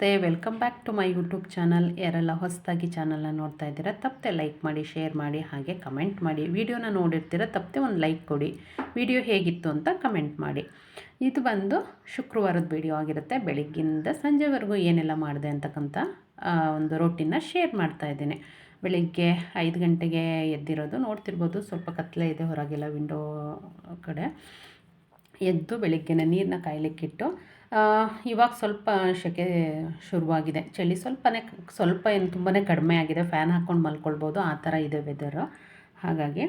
ನಮಸ್ತೆ. Welcome back to my YouTube channel. ಯಾರೆಲ್ಲ ಹೊಸದಾಗಿ ಚಾನಲ್ನ ನೋಡ್ತಾ ಇದ್ದೀರಾ, ತಪ್ಪದೆ ಲೈಕ್ ಮಾಡಿ, ಶೇರ್ ಮಾಡಿ, ಹಾಗೆ ಕಮೆಂಟ್ ಮಾಡಿ. ವಿಡಿಯೋನ ನೋಡಿರ್ತೀರ, ತಪ್ಪದೆ ಒಂದು ಲೈಕ್ ಕೊಡಿ. ವಿಡಿಯೋ ಹೇಗಿತ್ತು ಅಂತ ಕಮೆಂಟ್ ಮಾಡಿ. ಇದು ಬಂದು ಶುಕ್ರವಾರದ ವಿಡಿಯೋ ಆಗಿರುತ್ತೆ. ಬೆಳಗ್ಗಿಂದ ಸಂಜೆವರೆಗೂ ಏನೆಲ್ಲ ಮಾಡಿದೆ ಅಂತಕ್ಕಂಥ ಒಂದು ರೊಟ್ಟಿನ ಶೇರ್ ಮಾಡ್ತಾ ಇದ್ದೀನಿ. ಬೆಳಿಗ್ಗೆ ಐದು ಗಂಟೆಗೆ ಎದ್ದಿರೋದು, ನೋಡ್ತಿರ್ಬೋದು. ಸ್ವಲ್ಪ ಕತ್ತಲೆ ಇದೆ ಹೊರಗೆಲ್ಲ, ವಿಂಡೋ ಕಡೆ. ಎದ್ದು ಬೆಳಿಗ್ಗೆನೆ ನೀರನ್ನ ಕಾಯಲಿಕ್ಕಿಟ್ಟು ಇವಾಗ ಸ್ವಲ್ಪ ಸೆಕೆ ಶುರುವಾಗಿದೆ. ಚಳಿ ಸ್ವಲ್ಪನೇ, ಸ್ವಲ್ಪ ಏನು ತುಂಬಾ ಕಡಿಮೆ ಆಗಿದೆ. ಫ್ಯಾನ್ ಹಾಕ್ಕೊಂಡು ಮಲ್ಕೊಳ್ಬೋದು. ಆ ಥರ ಇದೆ ವೆದರು ಹಾಗಾಗಿ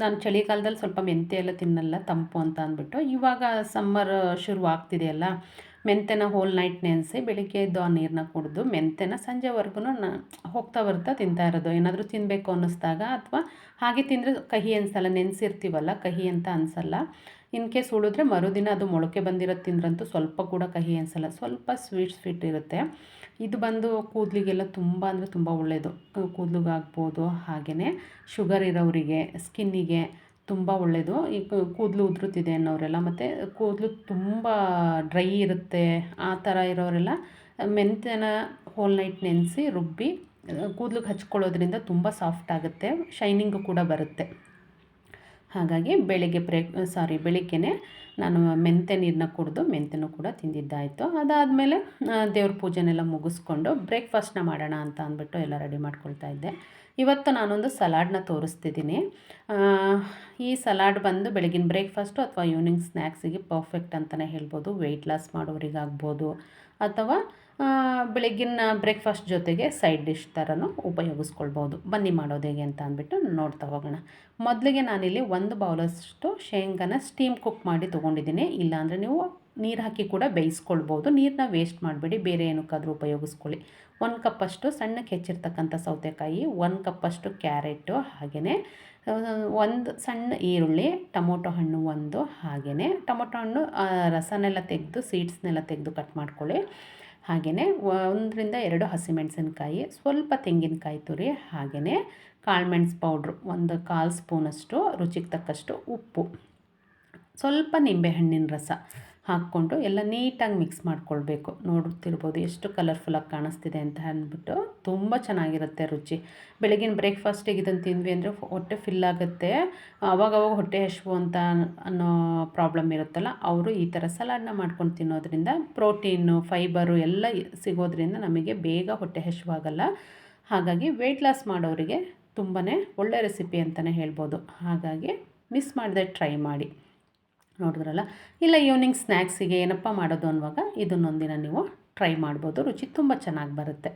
ನಾನು ಚಳಿಗಾಲದಲ್ಲಿ ಸ್ವಲ್ಪ ಮೆಂತ್ಯ ಎಲ್ಲ ತಿನ್ನಲ್ಲ, ತಂಪು ಅಂತ ಅಂದ್ಬಿಟ್ಟು, ಇವಾಗ ಸಮ್ಮರ್ ಶುರುವಾಗ್ತಿದೆಯಲ್ಲ ಮೆಂತೆನ ಹೋಲ್ ನೈಟ್ ನೆನೆಸಿ ಬೆಳಿಗ್ಗೆ ಎದ್ದು ಆ ನೀರನ್ನ ಕುಡಿದು ಮೆಂತೆನ ಸಂಜೆವರೆಗೂ ನಾನು ಹೋಗ್ತಾ ಬರ್ತಾ ತಿಂತಾ ಇರೋದು. ಏನಾದರೂ ತಿನ್ನಬೇಕು ಅನ್ನಿಸ್ದಾಗ, ಅಥವಾ ಹಾಗೆ ತಿಂದರೆ ಕಹಿ ಅನಿಸಲ್ಲ, ನೆನೆಸಿರ್ತೀವಲ್ಲ, ಕಹಿ ಅಂತ ಅನಿಸಲ್ಲ. ಇನ್ ಕೇಸ್ ಉಳಿದ್ರೆ ಮರುದಿನ ಅದು ಮೊಳಕೆ ಬಂದಿರೋ ತಿಂದ್ರಂತೂ ಸ್ವಲ್ಪ ಕೂಡ ಕಹಿ ಅನಿಸಲ್ಲ, ಸ್ವಲ್ಪ ಸ್ವೀಟ್ ಸ್ವೀಟ್ ಇರುತ್ತೆ. ಇದು ಬಂದು ಕೂದಲಿಗೆಲ್ಲ ತುಂಬ ಅಂದರೆ ತುಂಬ ಒಳ್ಳೆಯದು ಕೂದಲಿಗಾಗ್ಬೋದು ಹಾಗೆಯೇ ಶುಗರ್ ಇರೋರಿಗೆ ಸ್ಕಿನ್ನಿಗೆ ತುಂಬ ಒಳ್ಳೆಯದು ಈ ಕೂದಲು ಉದುರುತ್ತಿದೆ ಅನ್ನೋರೆಲ್ಲ, ಮತ್ತು ಕೂದಲು ತುಂಬ ಡ್ರೈ ಇರುತ್ತೆ, ಆ ಥರ ಇರೋರೆಲ್ಲ ಮೆಂತ್ಯನ ಹೋಲ್ ನೈಟ್ ನೆನೆಸಿ ರುಬ್ಬಿ ಕೂದ್ಲಿಗೆ ಹಚ್ಕೊಳ್ಳೋದ್ರಿಂದ ತುಂಬ ಸಾಫ್ಟ್ ಆಗುತ್ತೆ ಶೈನಿಂಗು ಕೂಡ ಬರುತ್ತೆ. ಹಾಗಾಗಿ ಬೆಳಿಗ್ಗೆ ಬ್ರೇಕ್ ಸಾರಿ ಬೆಳಿಗ್ಗೆನೆ ನಾನು ಮೆಂತೆ ನೀರನ್ನ ಕುಡಿದು ಮೆಂತೆನೂ ಕೂಡ ತಿಂದಿದ್ದಾಯಿತು. ಅದಾದಮೇಲೆ ದೇವ್ರ ಪೂಜೆನೆಲ್ಲ ಮುಗಿಸ್ಕೊಂಡು ಬ್ರೇಕ್ಫಾಸ್ಟ್ನ ಮಾಡೋಣ ಅಂತ ಅಂದ್ಬಿಟ್ಟು ಎಲ್ಲ ರೆಡಿ ಮಾಡ್ಕೊಳ್ತಾ ಇದ್ದೆ. ಇವತ್ತು ನಾನೊಂದು ಸಲಾಡ್ನ ತೋರಿಸ್ತಿದ್ದೀನಿ. ಈ ಸಲಾಡ್ ಬಂದು ಬೆಳಗಿನ ಬ್ರೇಕ್ಫಾಸ್ಟು ಅಥವಾ ಈವ್ನಿಂಗ್ ಸ್ನ್ಯಾಕ್ಸಿಗೆ ಪರ್ಫೆಕ್ಟ್ ಅಂತಲೇ ಹೇಳ್ಬೋದು. ವೆಯ್ಟ್ ಲಾಸ್ ಮಾಡೋರಿಗಾಗ್ಬೋದು ಅಥವಾ ಬೆಳಗ್ಗಿನ ಬ್ರೇಕ್ಫಾಸ್ಟ್ ಜೊತೆಗೆ ಸೈಡ್ ಡಿಶ್ ಥರನೂ ಉಪಯೋಗಿಸ್ಕೊಳ್ಬೋದು. ಬನ್ನಿ ಮಾಡೋದು ಹೇಗೆ ಅಂತ ಅಂದ್ಬಿಟ್ಟು ನೋಡ್ತಾ ಹೋಗೋಣ. ಮೊದಲಿಗೆ ನಾನಿಲ್ಲಿ ಒಂದು ಬೌಲಷ್ಟು ಶೇಂಗಾನ ಸ್ಟೀಮ್ ಕುಕ್ ಮಾಡಿ ತೊಗೊಂಡಿದ್ದೀನಿ. ಇಲ್ಲಾಂದರೆ ನೀವು ನೀರು ಹಾಕಿ ಕೂಡ ಬೇಯಿಸ್ಕೊಳ್ಬೋದು. ನೀರನ್ನ ವೇಸ್ಟ್ ಮಾಡಬೇಡಿ. ಬೇರೆ ಏನಕ್ಕಾದರೂ ಉಪಯೋಗಿಸ್ಕೊಳ್ಳಿ. ಒಂದು ಕಪ್ಪಷ್ಟು ಸಣ್ಣಕ್ಕೆ ಹೆಚ್ಚಿರ್ತಕ್ಕಂಥ ಸೌತೆಕಾಯಿ, ಒಂದು ಕಪ್ಪಷ್ಟು ಕ್ಯಾರೆಟು ಹಾಗೆಯೇ ಒಂದು ಸಣ್ಣ ಈರುಳ್ಳಿ, ಟೊಮೊಟೊ ಹಣ್ಣು ಒಂದು ಹಾಗೆಯೇ ಟೊಮೊಟೊ ಹಣ್ಣು ರಸನೆಲ್ಲ ತೆಗೆದು ಸೀಡ್ಸ್ನೆಲ್ಲ ತೆಗೆದು ಕಟ್ ಮಾಡ್ಕೊಳ್ಳಿ. ಹಾಗೆಯೇ ಒಂದರಿಂದ ಎರಡು ಹಸಿಮೆಣಸಿನ್ಕಾಯಿ ಸ್ವಲ್ಪ ತೆಂಗಿನಕಾಯಿ ತುರಿ, ಹಾಗೆಯೇ ಕಾಳುಮೆಣಸು ಪೌಡ್ರು, ಒಂದು ಕಾಲು ಸ್ಪೂನಷ್ಟು ರುಚಿಗೆ ತಕ್ಕಷ್ಟು ಉಪ್ಪು. ಸ್ವಲ್ಪ ನಿಂಬೆಹಣ್ಣಿನ ರಸ. ಹಾಕ್ಕೊಂಡು ಎಲ್ಲ ನೀಟಾಗಿ ಮಿಕ್ಸ್ ಮಾಡ್ಕೊಳ್ಬೇಕು. ನೋಡುತ್ತಿರ್ಬೋದು ಎಷ್ಟು ಕಲರ್ಫುಲ್ಲಾಗಿ ಕಾಣಿಸ್ತಿದೆ ಅಂತ ಅಂದ್ಬಿಟ್ಟು ತುಂಬ ಚೆನ್ನಾಗಿರುತ್ತೆ ರುಚಿ. ಬೆಳಗಿನ ಬ್ರೇಕ್ಫಾಸ್ಟಿಗೆ ಇದನ್ನು ತಿಂದ್ವಿ ಅಂದರೆ ಹೊಟ್ಟೆ ಫಿಲ್ ಆಗುತ್ತೆ. ಅವಾಗವಾಗ ಹೊಟ್ಟೆ ಹಸಿವು ಅಂತ ಅನ್ನೋ ಪ್ರಾಬ್ಲಮ್ ಇರುತ್ತಲ್ಲ, ಅವರು ಈ ಥರ ಸಲಾಡ್ನ ಮಾಡ್ಕೊಂಡು ತಿನ್ನೋದ್ರಿಂದ ಪ್ರೋಟೀನು, ಫೈಬರು ಎಲ್ಲ ಸಿಗೋದ್ರಿಂದ ನಮಗೆ ಬೇಗ ಹೊಟ್ಟೆ ಹಸುವಾಗಲ್ಲ ಹಾಗಾಗಿ ವೆಯ್ಟ್ ಲಾಸ್ ಮಾಡೋರಿಗೆ ತುಂಬಾ ಒಳ್ಳೆ ರೆಸಿಪಿ ಅಂತಲೇ ಹೇಳ್ಬೋದು. ಹಾಗಾಗಿ ಮಿಸ್ ಮಾಡದೆ ಟ್ರೈ ಮಾಡಿ. ನೋಡಿದ್ರಲ್ಲ? ಇಲ್ಲ ಈವ್ನಿಂಗ್ ಸ್ನ್ಯಾಕ್ಸಿಗೆ ಏನಪ್ಪ ಮಾಡೋದು ಅನ್ನುವಾಗ ಇದನ್ನೊಂದಿನ ನೀವು ಟ್ರೈ ಮಾಡ್ಬೋದು. ರುಚಿ ತುಂಬ ಚೆನ್ನಾಗಿ ಬರುತ್ತೆ.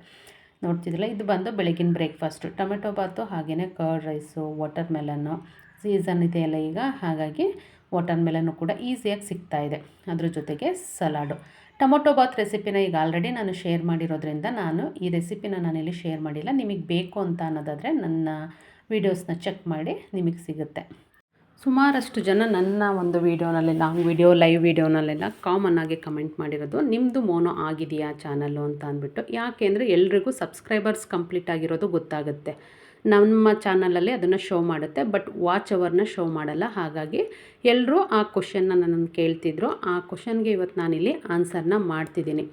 ನೋಡ್ತಿದ್ರಲ್ಲ, ಇದು ಬಂದು ಬೆಳಗಿನ ಬ್ರೇಕ್ಫಾಸ್ಟು ಟೊಮೆಟೊ ಬಾತು ಹಾಗೆಯೇ ಕರ್ಡ್ ರೈಸು ವಾಟರ್ ಮೆಲನ್ನು ಸೀಸನ್ ಇದೆಯಲ್ಲ ಈಗ. ಹಾಗಾಗಿ ವಾಟರ್ ಮೆಲನ್ನು ಕೂಡ ಈಸಿಯಾಗಿ ಸಿಗ್ತಾ ಇದೆ. ಅದ್ರ ಜೊತೆಗೆ ಸಲಾಡು ಟೊಮೊಟೊ ಬಾತ್ ರೆಸಿಪಿನ ಈಗ ಆಲ್ರೆಡಿ ನಾನು ಶೇರ್ ಮಾಡಿರೋದ್ರಿಂದ ನಾನು ಈ ರೆಸಿಪಿನ ನಾನಿಲ್ಲಿ ಶೇರ್ ಮಾಡಿಲ್ಲ. ನಿಮಗೆ ಬೇಕು ಅಂತ ಅನ್ನೋದಾದರೆ ನನ್ನ ವೀಡಿಯೋಸ್ನ ಚೆಕ್ ಮಾಡಿ ನಿಮಗೆ ಸಿಗುತ್ತೆ. ಸುಮಾರಷ್ಟು ಜನ ನನ್ನ ಒಂದು ವೀಡಿಯೋನಲ್ಲಿ ಲಾಂಗ್ ವೀಡಿಯೋ, ಲೈವ್ ವೀಡಿಯೋನಲ್ಲೆಲ್ಲ ಕಾಮನ್ ಆಗಿ ಕಮೆಂಟ್ ಮಾಡಿರೋದು ನಿಮ್ಮದು ಮೋನೋ ಆಗಿದೆಯಾ ಚಾನಲ್ಲು ಅಂತ ಅಂದ್ಬಿಟ್ಟು. ಯಾಕೆ ಅಂದರೆ ಎಲ್ರಿಗೂ ಸಬ್ಸ್ಕ್ರೈಬರ್ಸ್ ಕಂಪ್ಲೀಟ್ ಆಗಿರೋದು ಗೊತ್ತಾಗುತ್ತೆ. ನಮ್ಮ ಚಾನಲಲ್ಲಿ ಅದನ್ನು ಶೋ ಮಾಡುತ್ತೆ ಬಟ್ ವಾಚ್ ಅವರ್ನ ಶೋ ಮಾಡಲ್ಲ. ಹಾಗಾಗಿ ಎಲ್ಲರೂ ಆ ಕ್ವಶನ್ನ ನನ್ನನ್ನು ಕೇಳ್ತಿದ್ರು. ಆ ಕ್ವಶನ್ಗೆ ಇವತ್ತು ನಾನಿಲ್ಲಿ ಆನ್ಸರ್ನ ಮಾಡ್ತಿದ್ದೀನಿ.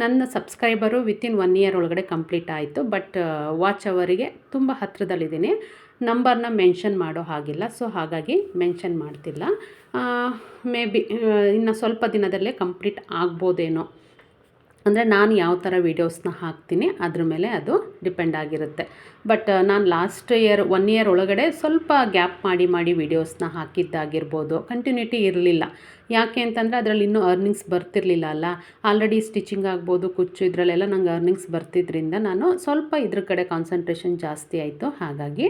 ನನ್ನ ಸಬ್ಸ್ಕ್ರೈಬರು ವಿತಿನ್ ಒನ್ ಇಯರ್ ಒಳಗಡೆ ಕಂಪ್ಲೀಟ್ ಆಯಿತು ಬಟ್ ವಾಚ್ ಅವರಿಗೆ ತುಂಬ ಹತ್ತಿರದಲ್ಲಿದ್ದೀನಿ ನಂಬರ್ನ ಮೆನ್ಷನ್ ಮಾಡೋ ಹಾಗಿಲ್ಲ, ಸೊ ಹಾಗಾಗಿ ಮೆನ್ಷನ್ ಮಾಡ್ತಿಲ್ಲ. ಮೇ ಬಿ ಇನ್ನು ಸ್ವಲ್ಪ ದಿನದಲ್ಲೇ ಕಂಪ್ಲೀಟ್ ಆಗ್ಬೋದೇನೋ. ಅಂದರೆ ನಾನು ಯಾವ ಥರ ವೀಡಿಯೋಸ್ನ ಹಾಕ್ತೀನಿ, ಅದ್ರ ಮೇಲೆ ಅದು ಡಿಪೆಂಡ್ ಆಗಿರುತ್ತೆ. ಬಟ್ ನಾನು ಲಾಸ್ಟ್ ಇಯರ್, ಒನ್ ಇಯರ್ ಒಳಗಡೆ ಸ್ವಲ್ಪ ಗ್ಯಾಪ್ ಮಾಡಿ ಮಾಡಿ ವೀಡಿಯೋಸ್ನ ಹಾಕಿದ್ದಾಗಿರ್ಬೋದು. ಕಂಟಿನ್ಯೂಟಿ ಇರಲಿಲ್ಲ. ಯಾಕೆ ಅಂತಂದರೆ ಅದರಲ್ಲಿ ಇನ್ನೂ ಅರ್ನಿಂಗ್ಸ್ ಬರ್ತಿರಲಿಲ್ಲ ಅಲ್ಲ? ಆಲ್ರೆಡಿ ಸ್ಟಿಚಿಂಗ್ ಆಗ್ಬೋದು, ಕುಚ್ಚು, ಇದರಲ್ಲೆಲ್ಲ ನಂಗೆ ಅರ್ನಿಂಗ್ಸ್ ಬರ್ತಿದ್ದರಿಂದ ನಾನು ಸ್ವಲ್ಪ ಇದ್ರ ಕಡೆ ಕಾನ್ಸಂಟ್ರೇಷನ್ ಜಾಸ್ತಿ ಆಯಿತು. ಹಾಗಾಗಿ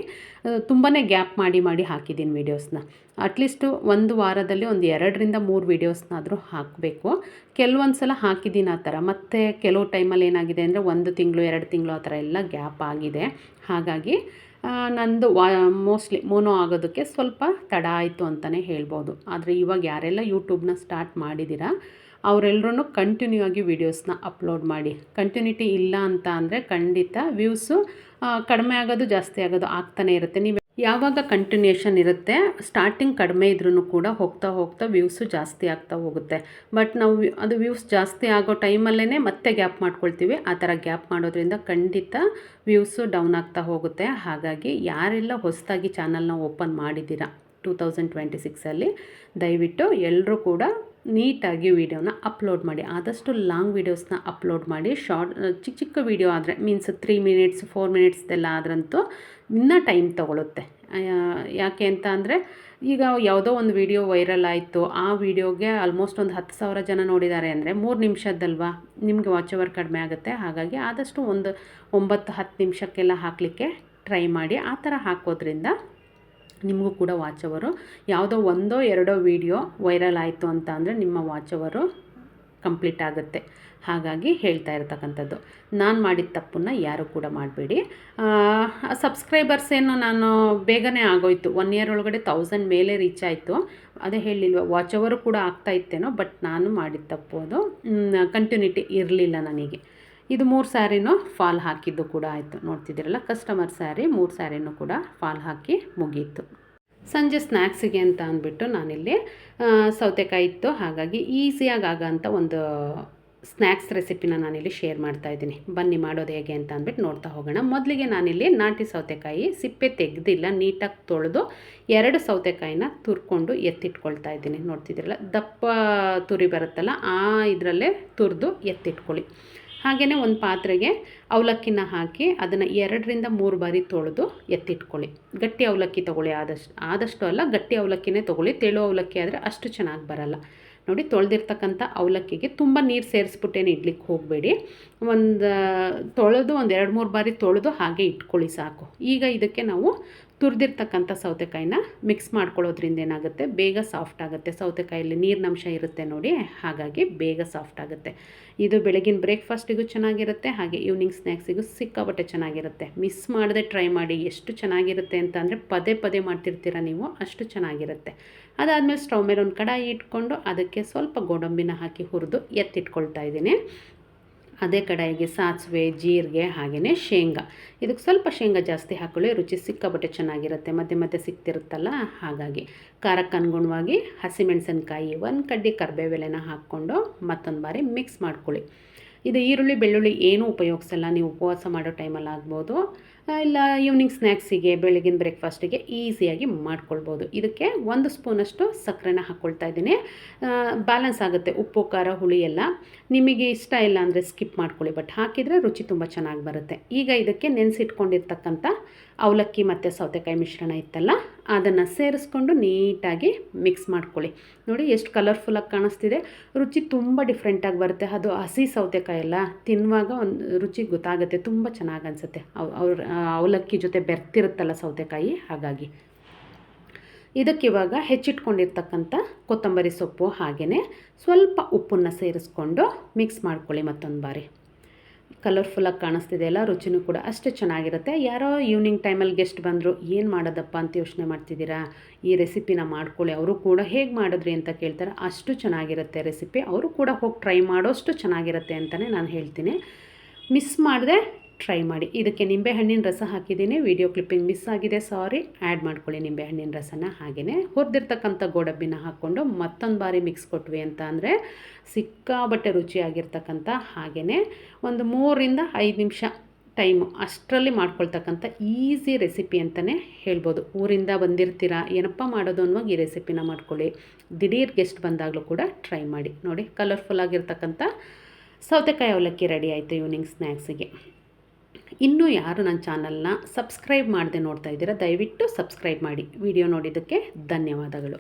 ತುಂಬಾ ಗ್ಯಾಪ್ ಮಾಡಿ ಮಾಡಿ ಹಾಕಿದ್ದೀನಿ ವೀಡಿಯೋಸ್ನ ಅಟ್ಲೀಸ್ಟು ಒಂದು ವಾರದಲ್ಲಿ ಒಂದು ಎರಡರಿಂದ ಮೂರು ವೀಡಿಯೋಸ್ನಾದರೂ ಹಾಕಬೇಕು. ಕೆಲವೊಂದು ಸಲ ಹಾಕಿದ್ದೀನಿ ಆ ಥರ. ಮತ್ತು ಕೆಲವು ಟೈಮಲ್ಲಿ ಏನಾಗಿದೆ ಅಂದರೆ ಒಂದು ತಿಂಗಳು, ಎರಡು ತಿಂಗಳು ಆ ಥರ ಎಲ್ಲ ಗ್ಯಾಪ್ ಆಗಿದೆ. ಹಾಗಾಗಿ ನಂದು ವಾ ಮೋಸ್ಟ್ಲಿ ಮೋನೋ ಆಗೋದಕ್ಕೆ ಸ್ವಲ್ಪ ತಡ ಆಯಿತು ಅಂತಲೇ ಹೇಳ್ಬೋದು. ಆದರೆ ಇವಾಗ ಯಾರೆಲ್ಲ ಯೂಟ್ಯೂಬ್ನ ಸ್ಟಾರ್ಟ್ ಮಾಡಿದ್ದೀರಾ ಅವರೆಲ್ಲರೂ ಕಂಟಿನ್ಯೂ ಆಗಿ ವೀಡಿಯೋಸ್ನ ಅಪ್ಲೋಡ್ ಮಾಡಿ. ಕಂಟಿನ್ಯೂಟಿ ಇಲ್ಲ ಅಂತ ಅಂದರೆ ಖಂಡಿತ ವ್ಯೂಸು ಕಡಿಮೆ ಆಗೋದು ಜಾಸ್ತಿ ಆಗೋದು ಆಗ್ತಾನೆ ಇರುತ್ತೆ. ನೀವು ಯಾವಾಗ ಕಂಟಿನ್ಯೂಷನ್ ಇರುತ್ತೆ ಸ್ಟಾರ್ಟಿಂಗ್ ಕಡಿಮೆ ಇದ್ರೂ ಕೂಡ ಹೋಗ್ತಾ ಹೋಗ್ತಾ ವ್ಯೂಸು ಜಾಸ್ತಿ ಆಗ್ತಾ ಹೋಗುತ್ತೆ. ಬಟ್ ನಾವು ಅದು ವ್ಯೂಸ್ ಜಾಸ್ತಿ ಆಗೋ ಟೈಮಲ್ಲೇ ಮತ್ತೆ ಗ್ಯಾಪ್ ಮಾಡ್ಕೊಳ್ತೀವಿ. ಆ ಥರ ಗ್ಯಾಪ್ ಮಾಡೋದ್ರಿಂದ ಖಂಡಿತ ವ್ಯೂಸು ಡೌನ್ ಆಗ್ತಾ ಹೋಗುತ್ತೆ. ಹಾಗಾಗಿ ಯಾರೆಲ್ಲ ಹೊಸದಾಗಿ ಚಾನಲ್ನ ಓಪನ್ ಮಾಡಿದ್ದೀರಾ ಟೂ ತೌಸಂಡ್ ಟ್ವೆಂಟಿ ಸಿಕ್ಸಲ್ಲಿ ದಯವಿಟ್ಟು ಎಲ್ಲರೂ ಕೂಡ ನೀಟಾಗಿ ವೀಡಿಯೋನ ಅಪ್ಲೋಡ್ ಮಾಡಿ. ಆದಷ್ಟು ಲಾಂಗ್ ವೀಡಿಯೋಸ್ನ ಅಪ್ಲೋಡ್ ಮಾಡಿ. ಶಾರ್ಟ್ ಚಿಕ್ಕ ಚಿಕ್ಕ ವೀಡಿಯೋ ಆದರೆ, ಮೀನ್ಸ್ ತ್ರೀ ಮಿನಿಟ್ಸ್, ಫೋರ್ ಮಿನಿಟ್ಸ್ದೆಲ್ಲ ಆದ್ರಂತೂ ಇನ್ನೂ ಟೈಮ್ ತೊಗೊಳುತ್ತೆ. ಯಾಕೆ ಅಂತ ಅಂದರೆ, ಈಗ ಯಾವುದೋ ಒಂದು ವಿಡಿಯೋ ವೈರಲ್ ಆಯಿತು. ಆ ವಿಡಿಯೋಗೆ ಆಲ್ಮೋಸ್ಟ್ ಒಂದು ಹತ್ತು ಸಾವಿರ ಜನ ನೋಡಿದ್ದಾರೆ ಅಂದರೆ ಮೂರು ನಿಮಿಷದ್ದಲ್ವಾ? ನಿಮಗೆ ವಾಚ್ ಅವರ್ ಕಡಿಮೆ ಆಗುತ್ತೆ. ಹಾಗಾಗಿ ಆದಷ್ಟು ಒಂದು ಒಂಬತ್ತು ಹತ್ತು ನಿಮಿಷಕ್ಕೆಲ್ಲ ಹಾಕಲಿಕ್ಕೆ ಟ್ರೈ ಮಾಡಿ. ಆ ಥರ ಹಾಕೋದ್ರಿಂದ ನಿಮಗೂ ಕೂಡ ವಾಚ್ ಅವರು. ಯಾವುದೋ ಒಂದೋ ಎರಡೋ ವೀಡಿಯೋ ವೈರಲ್ ಆಯಿತು ಅಂತ ಅಂದರೆ ನಿಮ್ಮ ವಾಚ್ ಅವರು ಕಂಪ್ಲೀಟ್ ಆಗುತ್ತೆ. ಹಾಗಾಗಿ ಹೇಳ್ತಾ ಇರ್ತಕ್ಕಂಥದ್ದು. ನಾನು ಮಾಡಿದ ತಪ್ಪನ್ನು ಯಾರು ಕೂಡ ಮಾಡಬೇಡಿ. ಸಬ್ಸ್ಕ್ರೈಬರ್ಸ್ ಏನು ನಾನು ಬೇಗನೆ ಆಗೋಯ್ತು. ಒನ್ ಇಯರ್ ಒಳಗಡೆ ತೌಸಂಡ್ ಮೇಲೆ ರೀಚ್ ಆಯಿತು. ಅದೇ ಹೇಳಿಲ್ವ ವಾಚ್ ಅವರು ಕೂಡ ಆಗ್ತಾ ಇತ್ತೇನೋ ಬಟ್ ನಾನು ಮಾಡಿದ ತಪ್ಪು ಅದು. ಕಂಟಿನ್ಯೂಟಿ ಇರಲಿಲ್ಲ ನನಗೆ. ಇದು ಮೂರು ಸ್ಯಾರಿನೂ ಫಾಲ್ ಹಾಕಿದ್ದು ಕೂಡ ಆಯಿತು. ನೋಡ್ತಿದ್ದೀರಲ್ಲ ಕಸ್ಟಮರ್ ಸ್ಯಾರಿ ಮೂರು ಸ್ಯಾರಿನೂ ಕೂಡ ಫಾಲ್ ಹಾಕಿ ಮುಗೀತು. ಸಂಜೆ ಸ್ನ್ಯಾಕ್ಸಿಗೆ ಅಂತ ಅಂದ್ಬಿಟ್ಟು ನಾನಿಲ್ಲಿ ಸೌತೆಕಾಯಿ ಇತ್ತು. ಹಾಗಾಗಿ ಈಸಿಯಾಗಿ ಆಗೋಂಥ ಒಂದು ಸ್ನ್ಯಾಕ್ಸ್ ರೆಸಿಪಿನ ನಾನಿಲ್ಲಿ ಶೇರ್ ಮಾಡ್ತಾ ಇದ್ದೀನಿ. ಬನ್ನಿ ಮಾಡೋದು ಹೇಗೆ ಅಂತ ಅಂದ್ಬಿಟ್ಟು ನೋಡ್ತಾ ಹೋಗೋಣ. ಮೊದಲಿಗೆ ನಾನಿಲ್ಲಿ ನಾಟಿ ಸೌತೆಕಾಯಿ ಸಿಪ್ಪೆ ತೆಗೆದಿಲ್ಲ, ನೀಟಾಗಿ ತೊಳೆದು ಎರಡು ಸೌತೆಕಾಯಿನ ತುರ್ಕೊಂಡು ಎತ್ತಿಟ್ಕೊಳ್ತಾ ಇದ್ದೀನಿ. ನೋಡ್ತಿದ್ದೀರಲ್ಲ, ದಪ್ಪ ತುರಿ ಬರುತ್ತಲ್ಲ, ಆ ಇದರಲ್ಲೇ ತುರಿದು ಎತ್ತಿಟ್ಕೊಳ್ಳಿ. ಹಾಗೆಯೇ ಒಂದು ಪಾತ್ರೆಗೆ ಅವಲಕ್ಕಿನ ಹಾಕಿ ಅದನ್ನು ಎರಡರಿಂದ ಮೂರು ಬಾರಿ ತೊಳೆದು ಎತ್ತಿಟ್ಕೊಳ್ಳಿ. ಗಟ್ಟಿ ಅವಲಕ್ಕಿ ತೊಗೊಳ್ಳಿ. ಆದಷ್ಟು ಆದಷ್ಟು ಅಲ್ಲ, ಗಟ್ಟಿ ಅವಲಕ್ಕಿನೇ ತೊಗೊಳ್ಳಿ. ತೆಳು ಅವಲಕ್ಕಿ ಆದರೆ ಅಷ್ಟು ಚೆನ್ನಾಗಿ ಬರಲ್ಲ. ನೋಡಿ, ತೊಳೆದಿರ್ತಕ್ಕಂಥ ಅವಲಕ್ಕಿಗೆ ತುಂಬ ನೀರು ಸೇರಿಸ್ಬಿಟ್ಟೇನು ಇಡ್ಲಿಕ್ಕೆ ಹೋಗಬೇಡಿ. ಒಂದು, ತೊಳೆದು ಒಂದು ಮೂರು ಬಾರಿ ತೊಳೆದು ಹಾಗೆ ಇಟ್ಕೊಳ್ಳಿ ಸಾಕು. ಈಗ ಇದಕ್ಕೆ ನಾವು ತುರಿದಿರ್ತಕ್ಕಂಥ ಸೌತೆಕಾಯಿನ ಮಿಕ್ಸ್ ಮಾಡ್ಕೊಳ್ಳೋದ್ರಿಂದ ಏನಾಗುತ್ತೆ? ಬೇಗ ಸಾಫ್ಟ್ ಆಗುತ್ತೆ. ಸೌತೆಕಾಯಲ್ಲಿ ನೀರಿನಂಶ ಇರುತ್ತೆ ನೋಡಿ. ಹಾಗಾಗಿ ಬೇಗ ಸಾಫ್ಟ್ ಆಗುತ್ತೆ. ಇದು ಬೆಳಗಿನ ಬ್ರೇಕ್ಫಾಸ್ಟಿಗೂ ಚೆನ್ನಾಗಿರುತ್ತೆ. ಹಾಗೆ ಈವ್ನಿಂಗ್ ಸ್ನ್ಯಾಕ್ಸಿಗೂ ಸಿಕ್ಕಾಪಟ್ಟೆ ಚೆನ್ನಾಗಿರುತ್ತೆ. ಮಿಸ್ ಮಾಡದೆ ಟ್ರೈ ಮಾಡಿ ಎಷ್ಟು ಚೆನ್ನಾಗಿರುತ್ತೆ ಅಂತ ಅಂದರೆ ಪದೇ ಪದೇ ಮಾಡ್ತಿರ್ತೀರ ನೀವು, ಅಷ್ಟು ಚೆನ್ನಾಗಿರುತ್ತೆ. ಅದಾದಮೇಲೆ ಸ್ಟವ್ ಮೇಲೆ ಒಂದು ಕಡಾಯಿ ಇಟ್ಕೊಂಡು ಅದಕ್ಕೆ ಸ್ವಲ್ಪ ಗೋಡಂಬಿನ ಹಾಕಿ ಹುರಿದು ಎತ್ತಿಟ್ಕೊಳ್ತಾ ಇದ್ದೀನಿ. ಅದೇ ಕಡಾಯಿಗೆ ಸಾಸಿವೆ, ಜೀರಿಗೆ ಹಾಗೆಯೇ ಶೇಂಗಾ. ಇದಕ್ಕೆ ಸ್ವಲ್ಪ ಶೇಂಗಾ ಜಾಸ್ತಿ ಹಾಕೊಳ್ಳಿ, ರುಚಿ ಸಿಕ್ಕಾಬಟ್ಟೆ ಚೆನ್ನಾಗಿರುತ್ತೆ, ಮಧ್ಯೆ ಮಧ್ಯೆ ಸಿಕ್ತಿರುತ್ತಲ್ಲ ಹಾಗಾಗಿ ಖಾರಕ್ಕೆ ಅನುಗುಣವಾಗಿ ಹಸಿಮೆಣಸಿನ್ಕಾಯಿ, ಒಂದು ಕಡ್ಡಿ ಕರ್ಬೇವೆಲೆನ ಹಾಕ್ಕೊಂಡು ಮತ್ತೊಂದು ಬಾರಿ ಮಿಕ್ಸ್ ಮಾಡ್ಕೊಳ್ಳಿ. ಇದು ಈರುಳ್ಳಿ, ಬೆಳ್ಳುಳ್ಳಿ ಏನೂ ಉಪಯೋಗಿಸಲ್ಲ, ನೀವು ಉಪವಾಸ ಮಾಡೋ ಟೈಮಲ್ಲಿ ಆಗ್ಬೋದು ಇಲ್ಲ ಈವ್ನಿಂಗ್ ಸ್ನ್ಯಾಕ್ಸಿಗೆ ಬೆಳಗಿನ ಬ್ರೇಕ್ಫಾಸ್ಟಿಗೆ ಈಸಿಯಾಗಿ ಮಾಡ್ಕೊಳ್ಬೋದು. ಇದಕ್ಕೆ ಒಂದು ಸ್ಪೂನಷ್ಟು ಸಕ್ಕರೆನ ಹಾಕ್ಕೊಳ್ತಾ ಇದ್ದೀನಿ. ಬ್ಯಾಲೆನ್ಸ್ ಆಗುತ್ತೆ. ಉಪ್ಪು, ಖಾರ, ಹುಳಿ ಎಲ್ಲ. ನಿಮಗೆ ಇಷ್ಟ ಇಲ್ಲ ಅಂದರೆ ಸ್ಕಿಪ್ ಮಾಡ್ಕೊಳ್ಳಿ ಬಟ್ ಹಾಕಿದರೆ ರುಚಿ ತುಂಬ ಚೆನ್ನಾಗಿ ಬರುತ್ತೆ. ಈಗ ಇದಕ್ಕೆ ನೆನೆಸಿಟ್ಕೊಂಡಿರ್ತಕ್ಕಂಥ ಅವಲಕ್ಕಿ ಮತ್ತು ಸೌತೆಕಾಯಿ ಮಿಶ್ರಣ ಇತ್ತಲ್ಲ, ಅದನ್ನು ಸೇರಿಸ್ಕೊಂಡು ನೀಟಾಗಿ ಮಿಕ್ಸ್ ಮಾಡ್ಕೊಳ್ಳಿ. ನೋಡಿ, ಎಷ್ಟು ಕಲರ್ಫುಲ್ಲಾಗಿ ಕಾಣಿಸ್ತಿದೆ. ರುಚಿ ತುಂಬ ಡಿಫ್ರೆಂಟಾಗಿ ಬರುತ್ತೆ. ಅದು ಹಸಿ ಸೌತೆಕಾಯಿ ಎಲ್ಲ ತಿನ್ನುವಾಗ ಒಂದು ರುಚಿ ಗೊತ್ತಾಗುತ್ತೆ. ತುಂಬ ಚೆನ್ನಾಗಿ ಅನಿಸುತ್ತೆ. ಅವ್ರ ಅವಲಕ್ಕಿ ಜೊತೆ ಬೆರ್ತಿರುತ್ತಲ್ಲ ಸೌತೆಕಾಯಿ? ಹಾಗಾಗಿ. ಇದಕ್ಕಿವಾಗ ಹೆಚ್ಚಿಟ್ಕೊಂಡಿರ್ತಕ್ಕಂಥ ಕೊತ್ತಂಬರಿ ಸೊಪ್ಪು ಹಾಗೆಯೇ ಸ್ವಲ್ಪ ಉಪ್ಪನ್ನು ಸೇರಿಸ್ಕೊಂಡು ಮಿಕ್ಸ್ ಮಾಡ್ಕೊಳ್ಳಿ ಮತ್ತೊಂದು ಬಾರಿ. ಕಲರ್ಫುಲ್ಲಾಗಿ ಕಾಣಿಸ್ತಿದೆ ಅಲ್ಲ, ರುಚಿನೂ ಕೂಡ ಅಷ್ಟೇ ಚೆನ್ನಾಗಿರುತ್ತೆ. ಯಾರೋ ಈವ್ನಿಂಗ್ ಟೈಮಲ್ಲಿ ಗೆಸ್ಟ್ ಬಂದರು, ಏನು ಮಾಡೋದಪ್ಪ? ಅಂತ ಯೋಚನೆ ಮಾಡ್ತಿದ್ದೀರಾ? ಈ ರೆಸಿಪಿನ ಮಾಡ್ಕೊಳ್ಳಿ. ಅವರು ಕೂಡ ಹೇಗೆ ಮಾಡಿದ್ರಿ ಅಂತ ಕೇಳ್ತಾರೆ. ಅಷ್ಟು ಚೆನ್ನಾಗಿರುತ್ತೆ ರೆಸಿಪಿ ಅವರು ಕೂಡ ಹೋಗಿ ಟ್ರೈ ಮಾಡೋಷ್ಟು ಚೆನ್ನಾಗಿರುತ್ತೆ ಅಂತಲೇ ನಾನು ಹೇಳ್ತೀನಿ. ಮಿಸ್ ಮಾಡಿದೆ ಟ್ರೈ ಮಾಡಿ. ಇದಕ್ಕೆ ನಿಂಬೆಹಣ್ಣಿನ ರಸ ಹಾಕಿದ್ದೀನಿ. ವಿಡಿಯೋ ಕ್ಲಿಪ್ಪಿಂಗ್ ಮಿಸ್ ಆಗಿದೆ. ಸಾರಿ ಆ್ಯಡ್ ಮಾಡ್ಕೊಳ್ಳಿ ನಿಂಬೆಹಣ್ಣಿನ ರಸನ. ಹಾಗೆಯೇ ಹುರಿದಿರ್ತಕ್ಕಂಥ ಗೋಡಬ್ಬಿನ ಹಾಕ್ಕೊಂಡು ಮತ್ತೊಂದು ಬಾರಿ ಮಿಕ್ಸ್ ಕೊಟ್ವಿ ಅಂತ ಅಂದರೆ ಸಿಕ್ಕಾಬಟ್ಟೆ ರುಚಿಯಾಗಿರ್ತಕ್ಕಂಥ ಹಾಗೆಯೇ ಒಂದು ಮೂರರಿಂದ ಐದು ನಿಮಿಷ ಟೈಮು ಅಷ್ಟರಲ್ಲಿ ಮಾಡ್ಕೊಳ್ತಕ್ಕಂಥ ಈಸಿ ರೆಸಿಪಿ ಅಂತಲೇ ಹೇಳ್ಬೋದು. ಊರಿಂದ ಬಂದಿರ್ತೀರಾ? ಏನಪ್ಪ ಮಾಡೋದು ಅನ್ನುವಾಗ ಈ ರೆಸಿಪಿನ ಮಾಡ್ಕೊಳ್ಳಿ. ದಿಢೀರ್ ಗೆಸ್ಟ್ ಬಂದಾಗಲೂ ಕೂಡ ಟ್ರೈ ಮಾಡಿ. ನೋಡಿ ಕಲರ್ಫುಲ್ ಆಗಿರ್ತಕ್ಕಂಥ ಸೌತೆಕಾಯಿ ಅವಲಕ್ಕಿ ರೆಡಿ ಆಯಿತು ಈವ್ನಿಂಗ್ ಸ್ನ್ಯಾಕ್ಸಿಗೆ ಇನ್ನೂ ಯಾರು ನನ್ನ ಚಾನಲ್ನ ಸಬ್ಸ್ಕ್ರೈಬ್ ಮಾಡದೆ ನೋಡ್ತಾ ಇದ್ದೀರಾ ದಯವಿಟ್ಟು ಸಬ್ಸ್ಕ್ರೈಬ್ ಮಾಡಿ. ವಿಡಿಯೋ ನೋಡಿದ್ದಕ್ಕೆ ಧನ್ಯವಾದಗಳು.